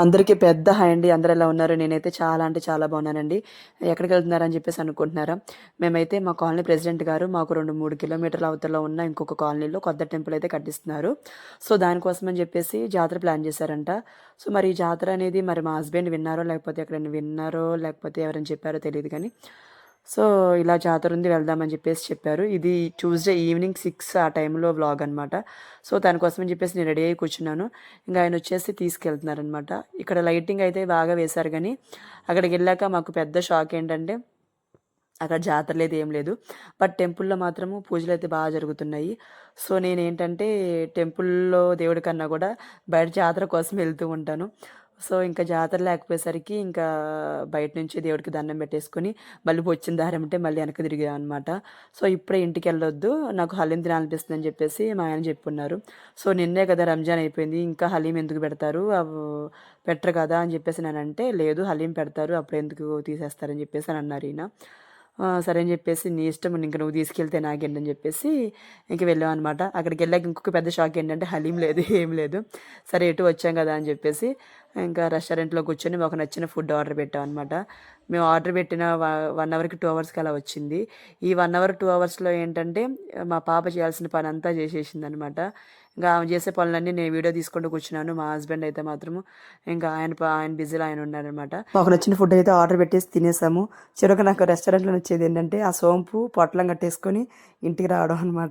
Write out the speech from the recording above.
అందరికీ పెద్ద హాయ్ అండి. అందరు ఎలా ఉన్నారు? నేనైతే చాలా అంటే చాలా బాగున్నానండి. ఎక్కడికి వెళ్తున్నారని చెప్పేసి అనుకుంటున్నారా? మేమైతే మా కాలనీ ప్రెసిడెంట్ గారు మాకు రెండు మూడు కిలోమీటర్ల అవతల ఉన్న ఇంకొక కాలనీలో కొత్త టెంపుల్ అయితే కట్టిస్తున్నారు. సో దానికోసం అని చెప్పేసి జాతర ప్లాన్ చేశారంట. సో మరి ఈ జాతర అనేది మరి మా హస్బెండ్ విన్నారో లేకపోతే ఎక్కడైనా విన్నారో లేకపోతే ఎవరైనా చెప్పారో తెలియదు కానీ సో ఇలా జాతర ఉంది వెళ్దామని చెప్పేసి చెప్పారు. ఇది ట్యూస్డే ఈవినింగ్ సిక్స్ ఆ టైంలో వ్లాగ్ అనమాట సో దానికోసం అని చెప్పేసి నేను రెడీ అయ్యి కూర్చున్నాను. ఇంకా ఆయన వచ్చేసి తీసుకెళ్తున్నారనమాట ఇక్కడ లైటింగ్ అయితే బాగా వేశారు కానీ అక్కడికి వెళ్ళాక మాకు పెద్ద షాక్ ఏంటంటే అక్కడ జాతర లేదు ఏం లేదు. బట్ టెంపుల్లో మాత్రము పూజలు అయితే బాగా జరుగుతున్నాయి. సో నేను ఏంటంటే టెంపుల్లో దేవుడి కన్నా కూడా బయట జాతర కోసం వెళ్తూ ఉంటాను. సో ఇంకా జాతర లేకపోయేసరికి ఇంకా బయట నుంచి దేవుడికి దండం పెట్టేసుకొని మళ్ళీ వచ్చిన దారి అంటే మళ్ళీ వెనక తిరిగాం అనమాట సో ఇప్పుడే ఇంటికి వెళ్ళొద్దు. నాకు హలీం తినాలనిపిస్తుంది అని చెప్పేసి మా ఆయన చెప్పున్నారు. సో నిన్నే కదా రంజాన్ అయిపోయింది. ఇంకా హలీం ఎందుకు పెడతారు? అవి పెట్టరు కదా అని చెప్పేసి నేను అంటే లేదు హలీం పెడతారు. అప్పుడు ఎందుకు తీసేస్తారని చెప్పేసి అని అన్నారు ఈయన. సరే అని చెప్పేసి నీ ఇష్టం ఇంక నువ్వు తీసుకెళ్తే నాకేంటి అని చెప్పేసి ఇంక వెళ్ళాం అనమాట అక్కడికి వెళ్ళాక ఇంకొక పెద్ద షాక్ ఏంటంటే హలీం లేదు ఏం లేదు. సరే ఎటు వచ్చాం కదా అని చెప్పేసి ఇంకా రెస్టారెంట్లో కూర్చొని మాకు నచ్చిన ఫుడ్ ఆర్డర్ పెట్టాం అనమాట మేము ఆర్డర్ పెట్టిన వన్ అవర్కి టూ అవర్స్కి అలా వచ్చింది. ఈ వన్ అవర్ టూ అవర్స్లో ఏంటంటే మా పాప చేయాల్సిన పని అంతా చేసేసింది అనమాట ఇంకా ఆమె చేసే పనులన్నీ నేను వీడియో తీసుకుంటూ కూర్చున్నాను మా హస్బెండ్ అయితే మాత్రము. ఇంకా ఆయన ఆయన బిజీలో ఆయన ఉన్నారనమాట మాకు నచ్చిన ఫుడ్ అయితే ఆర్డర్ పెట్టేసి తినేసాము. చివరికి నాకు రెస్టారెంట్లో నచ్చేది ఏంటంటే ఆ సోంపు పొట్లం కట్టేసుకొని ఇంటికి రావడం అనమాట